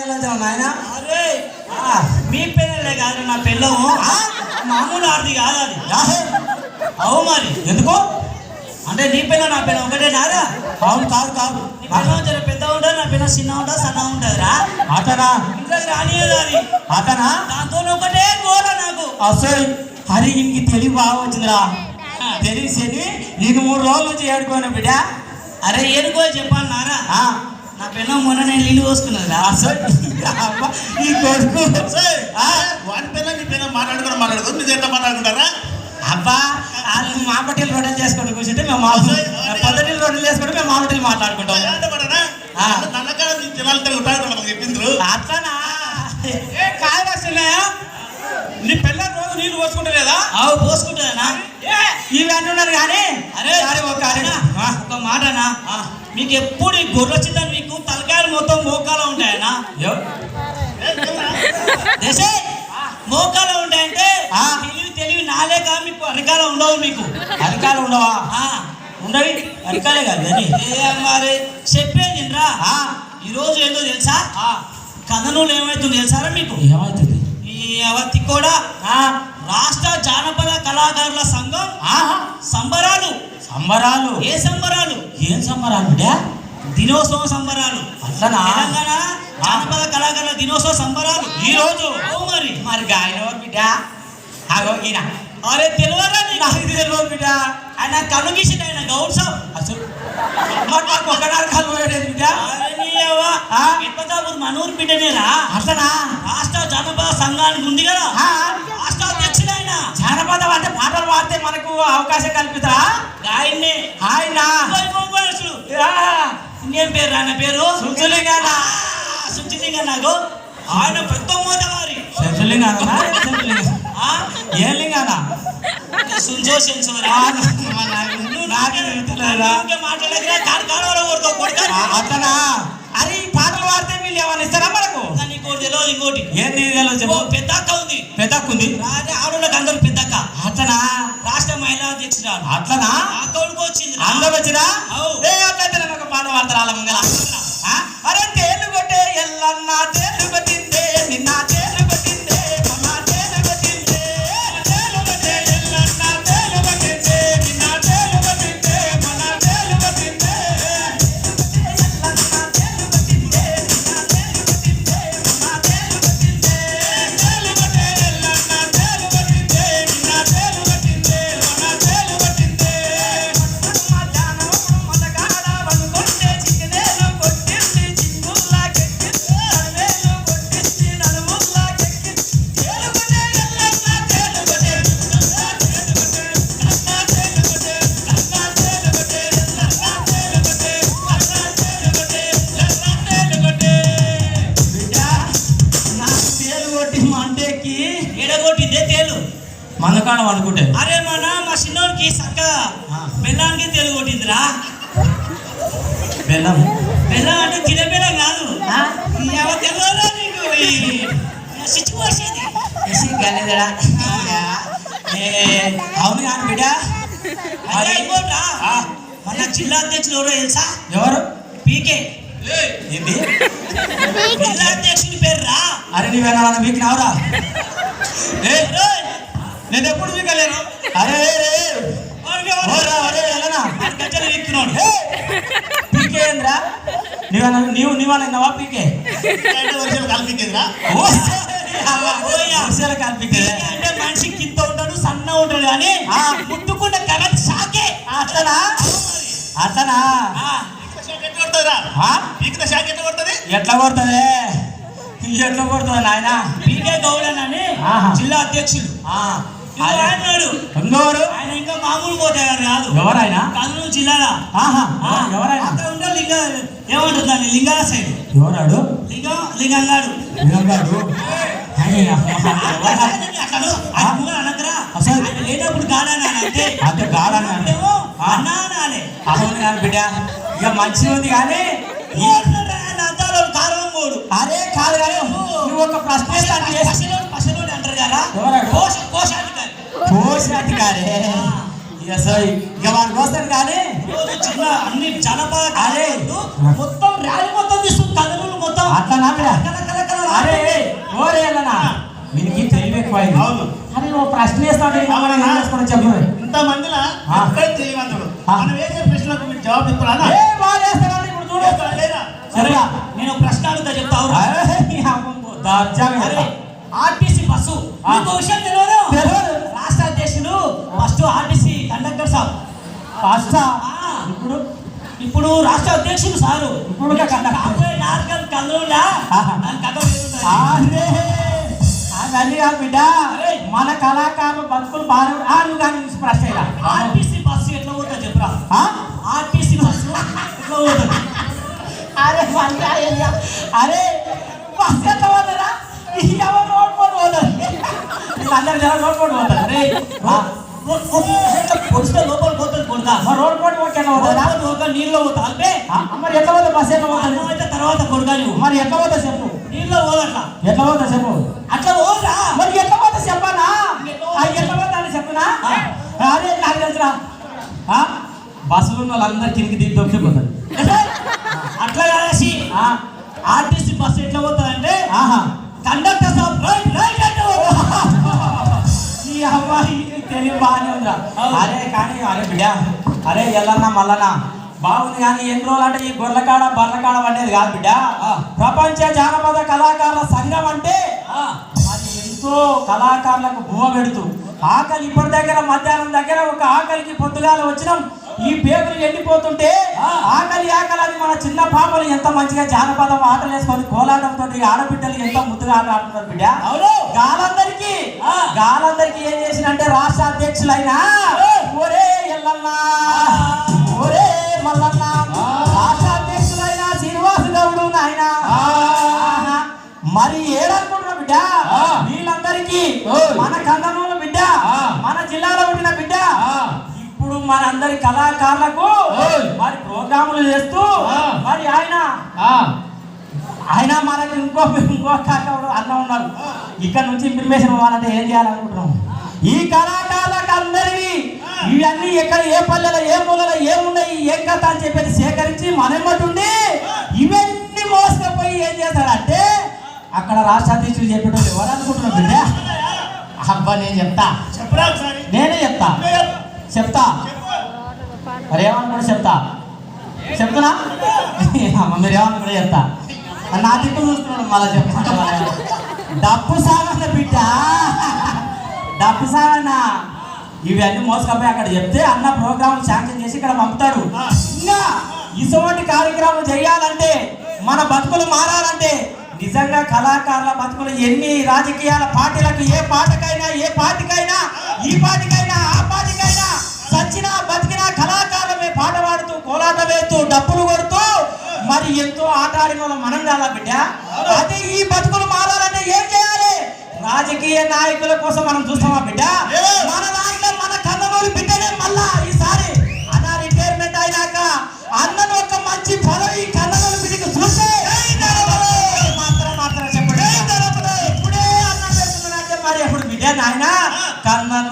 నాయన మీ పిల్లలే కాదు నా పిల్లము మామూలు ఆడిది కాదు అది. అవు మరి. ఎందుకు? అంటే నీ పిల్ల నా పిల్ల ఒకటే నారా అవును కాదు కాదు. పిల్ల పెద్ద ఉంటుంది? నా పిల్ల చిన్న ఉంటుంది? సన్న ఉంటుంది రా అతనా ఇంట్లోకి రానియదు అది. అతనా దాంతో ఒకటే గోల నాకు. అసలు హరి ఇంక తెలివి బాగా వచ్చిందిరా తెలిసేది నీకు మూడు రోజుల నుంచి ఏడుకోను బిడ్డ. అరే ఏనుకో చెప్పాలి నారా. ఆ, నా పిల్ల మొన్న నేను నీళ్ళు పోసుకున్నది ఈ కొడుకు. ఆ, వాడి పిల్ల నీ పిల్ల మాట్లాడుకుని మాట్లాడుకో మీరు ఎట్లా మాట్లాడుకుంటారా? అబ్బా వాళ్ళు మా పట్టీలు రొట్టెలు చేసుకుంటూ కూర్చుంటే మేము మామూలు పొద్దుటీలు రొట్టెలు చేసుకుంటే మేము మాట్లాడుకుంటాం. అంటే పడనా ఆ. నన్నకాడ ఉంటాడు మనకు చెప్పిండ్రు. అట్లనా? ఏ? కాయ వస్తున్నాయా నీ పిల్ల రోజు నీళ్ళు పోసుకుంటలేదా? ఆవు పోసుకుంటుందనా ఇవన్నీ ఉన్నారు కానీ అరే. అరే ఒక అరేనా, ఒక మాటనా? మీకు ఎప్పుడు ఈ గొర్రె వచ్చిందని మీకు తలకాయలు మొత్తం మోకాలు ఉంటాయనా? దేశే మోకాలు ఉంటాయంటే. తెలివి తెలివి నాలేక మీకు అరికాలు ఉండవు మీకు. అధికారులు ఉండవా? ఉండవి అధికారే కాదు ఏ మరి చెప్పేది రా ఆ, ఈ రోజు ఏందో తెలుసా? కథనులు ఏమైతుందో తెలుసారా మీకు? ఏమవుతుంది ఈ అవతి కూడా రాష్ట్ర జానపద కళాకారుల సంఘం సంబరాలు. సంబరాలు. ఏ సంబరాలు? ఏం సంబరాలు బిడ్డ? దినోత్సవం సంబరాలు. అట్లనా? తెలంగాణ జానపద కళాకారుల దినోత్సవ సంబరాలు ఈ రోజు. మరి. మరి ఎవరు బిడ్డ? అగో ఈయన. అరే తెలియదా నీకు? తెలియదు బిడ్డ. ఆయన కళ్ళు ఆయన సాబ్. అసలు నాకు ఒకనాడు పోయేది బిడ్డ. మనూరు బిడ్డనేరా అట్లనా? రాష్ట్ర జానపద సంఘానికి ఉంది కదా. జానపదం అంటే పాటలు పాడితే మనకు అవకాశం కల్పిస్తారా ఆయన్నే. ఆయన? ఇంకేం పేరు ఆయన పేరు? సుంచులింగానా? సుంచులింగా నాకు ఆయన పెద్ద. ఆ? ఏ లింగానా? ఈ పాటలు వీళ్ళు ఏమైనా ఇస్తారా మనకు? ఇంకోటి. ఏంది తెలియదు ఓ చెప్పు. పెద్ద ఉంది. రాజా వచ్చినా ఏడగొట్టిందే తేలు. మందకాడం అనుకుంటే అరే మన మా చిన్నోడికి ఆ. బెల్లానికి తేలు కొట్టిందిరా. బెల్లం బెల్లం అంటే తినే బెల్లం కాదు. తెలియదా నీకు ఎసి గలేదరా ఏ అవును కాని బిడ్డ. ఇంకోట్రా మన జిల్లా అధ్యక్షులు ఎవరో తెలుసా? ఎవరు? పీకే. ఏంది? జిల్లా అధ్యక్షుడి పేరు రా అరే నువ్వేనా మీకు నావరా నేను ఎప్పుడు మీకలేను అరే రే ఓరా అరే ఎలానా గజ్జలు ఎక్కుతున్నాడు పీకే ఏంద్రా? నీవన్నా నీవు నీవన్నా పీకే? వర్షాలు కలిపికేదిరా వర్షాలు కలిపికే అంటే మనిషి కింద ఉంటాడు సన్న ఉంటాడు కానీ ఆ. ముట్టుకుంటే కరెంట్ షాకే. ఆ, షాక్ ఎట్లా కొడుతుంది? ఎట్లా కొడుతుంది? ఎట్లా కొడుతుంది నాయన? పీకే. జిల్లా అధ్యక్షుడు. ఇంకో ఆయన ఇంకా మామూలు పోతాడు కాదు ఎవరైనా కర్నూలు జిల్లాలో. ఆహా ఆ, ఎవరైనా అక్కడ ఉంటే లింగ ఏమంటుంది దాన్ని? లింగాల సైడ్. ఎవరాడు? లింగం లింగంగాడు. నిజంగాడు అయ్య, అతను అనకరా అసలు- లేనప్పుడు అంటే అన్నా అనాలే అవును కానీ బిడ్డ. ఇక ఉంది అరే కాదు కానీ నువ్వు ఒక ప్రశ్న కోశాధికారి. కోశాధికారి. ఇక సో ఇక వాడికి వస్తాడు కానీ చిన్న అన్ని జనపద తీసుకుని మొత్తం అట్లా నాకరా అరే ఓరే అన్న వీనికి తెలివి ఎక్కువైంది అవును. ప్రశ్న వేస్తాడు అవునన్నా చెప్పు ఇంత మందిలా అక్కడే తెలియమంతుడు మనం వేసే ప్రశ్నలకు మీరు జవాబు ఇస్తున్నాను ఇప్పుడు చూడేస్తాడు లేదా? సరేగా నేను ప్రశ్న అడుగుతా చెప్తావు అరే దర్జా అరే బస్సు తెలియదు. రాష్ట్ర అధ్యక్షుడు ఫస్ట్ ఆర్టీసీ కండక్టర్ సాబ్. ఫస్ట్. ఇప్పుడు? ఇప్పుడు రాష్ట్ర అధ్యక్షుడు సారు. ఇప్పుడు బిడ్డ. మన కళాకారులు బతుకులు బాగా ఆ నువ్వు కానీ ప్రశ్న. ఆర్టీసీ బస్సు ఎట్లా పోతుందో చెప్పురా? ఆర్టీసీ బస్సు ఎట్లా పోతుంది. అరే. అరే బస్ ఎంత పోతుందా ఎవరు వీళ్ళందరూ జనం రోడ్ పోటు పోతారు? అరే పొడిస్తే లోపల పోతుంది కొడతా. మరి రోడ్ పోటు పోతే పోతుందా ఒక నీళ్ళు పోతా అల్పే మరి ఎట్లా పోతుంది బస్ ఎట్లా పోతుంది అన్నమైతే తర్వాత నువ్వు. మరి ఎట్లా పోతా చెప్పు? నీళ్ళు పోదట్లా. ఎట్లా పోతా చెప్పు? అట్లా పోదురా. మరి ఎట్లా పోతా చెప్పనా? ఎట్లా పోతా అని చెప్పనా. అదే నాకు తెలుసురా? బస్సులో ఉన్న వాళ్ళందరూ కిందికి దిగి దొరికిపోతారు అట్లా కాదేసి ఆర్టీసీ బస్సు ఎట్లా పోతుందంటే ఆహా. కండక్టర్ బాగానే అవును. అరే కానీ అరే బిడ్డ అరే ఎల్లన్నా మల్లన్నా బాగుంది కానీ ఎన్ని రోజులు అంటే ఈ గొర్రెకాడ బర్రకాడ అనేది కాదు బిడ్డ. ప్రపంచ జానపద కళాకారుల సంఘం అంటే అది ఎంతో కళాకారులకు భూమ పెడుతూ ఆకలి ఇప్పటి దగ్గర మధ్యాహ్నం ఒక ఆకలికి పొద్దుగాల వచ్చినాం ఈ పేగులు ఎండిపోతుంటే. ఆకలి ఆకలి అని మన చిన్న పాపలు ఎంత మంచిగా జానపదం ఆటలు వేసుకొని కోలాటంతో ఆడబిడ్డలు ఎంత ముద్దుగా ఆట ఆడుతున్నారు బిడ్డ అవును గాలందరికీ. గాలందరికీ ఏం చేసినంటే రాష్ట్ర అధ్యక్షులైన. ఒరే ఎల్లన్న ఒరే మల్లన్న మనందరి కళాకారులకు. మరి ప్రోగ్రాములు చేస్తూ. మరి ఆయన ఆయన మనకి ఇంకో ఇంకో కాకడు అన్న ఉన్నారు ఇక్కడ నుంచి ఇన్ఫర్మేషన్ ఇవ్వాలంటే ఏం చేయాలనుకుంటున్నాం ఈ కళాకారులకు అందరివి ఇవన్నీ ఎక్కడ ఏ పల్లెలో ఏ మూలలో ఏమున్నాయి ఏం కథ అని చెప్పేసి సేకరించి మనమ్మటుండి ఇవన్నీ మోసుకపోయి ఏం చేస్తాడంటే అక్కడ రాష్ట్ర అధ్యక్షులు చెప్పేటోళ్ళు ఎవరు అనుకుంటున్నాం బిడ్డ? అబ్బా నేను చెప్తా. చెప్పరా నేనే చెప్తా. చెప్తా. మరి ఏమనుకుంటే చెప్తా. చెప్తున్నా? మీరు ఏమనుకుంటే చెప్తా. నా దిక్కు చూస్తున్నాడు మళ్ళీ చెప్తా డబ్బు సాగన బిడ్డ. డబ్బు సాగన ఇవన్నీ మోసుకపోయి అక్కడ చెప్తే అన్న ప్రోగ్రామ్ శాంక్షన్ చేసి ఇక్కడ పంపుతాడు. ఇంకా ఇటువంటి కార్యక్రమం చేయాలంటే మన బతుకులు మారాలంటే నిజంగా కళాకారుల బతుకులు ఎన్ని రాజకీయాల పార్టీలకు ఏ పాటకైనా ఏ పార్టీకైనా ఈ పార్టీకైనా కోలాట వేస్తూ డప్పులు కొడుతూ మరి ఎంతో ఆట ఆడిన వాళ్ళం మనం కాదా బిడ్డ అదే ఈ బతుకులు మారాలంటే ఏం చేయాలి? రాజకీయ నాయకుల కోసం మనం చూస్తామా బిడ్డ? మన దాంట్లో మన కన్ననూరి బిడ్డనే మళ్ళా ఈసారి అన్న రిటైర్మెంట్ అయినాక అన్నను ఒక మంచి పదవి కన్ననూరి బిడ్డకు చూస్తే మాత్రం మాత్రం చెప్పండి. ఇప్పుడే అన్నం పెడుతున్నాడంటే మరి ఎప్పుడు బిడ్డ నాయన? కన్ననూరు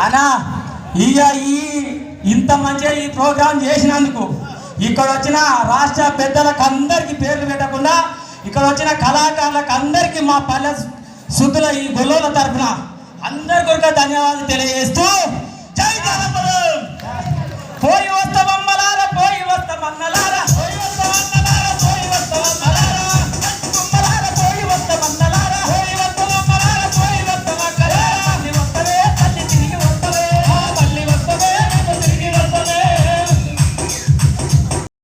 అనా ఇక ఈ ఇంత మంచిగా ఈ ప్రోగ్రాం చేసినందుకు ఇక్కడ వచ్చిన రాష్ట్ర పెద్దలకు అందరికీ పేర్లు పెట్టకుండా ఇక్కడ వచ్చిన కళాకారులకు అందరికీ మా పల్లె శుద్ధుల ఈ గొల్లోల తరఫున అందరి కొరకు ధన్యవాదాలు తెలియజేస్తూ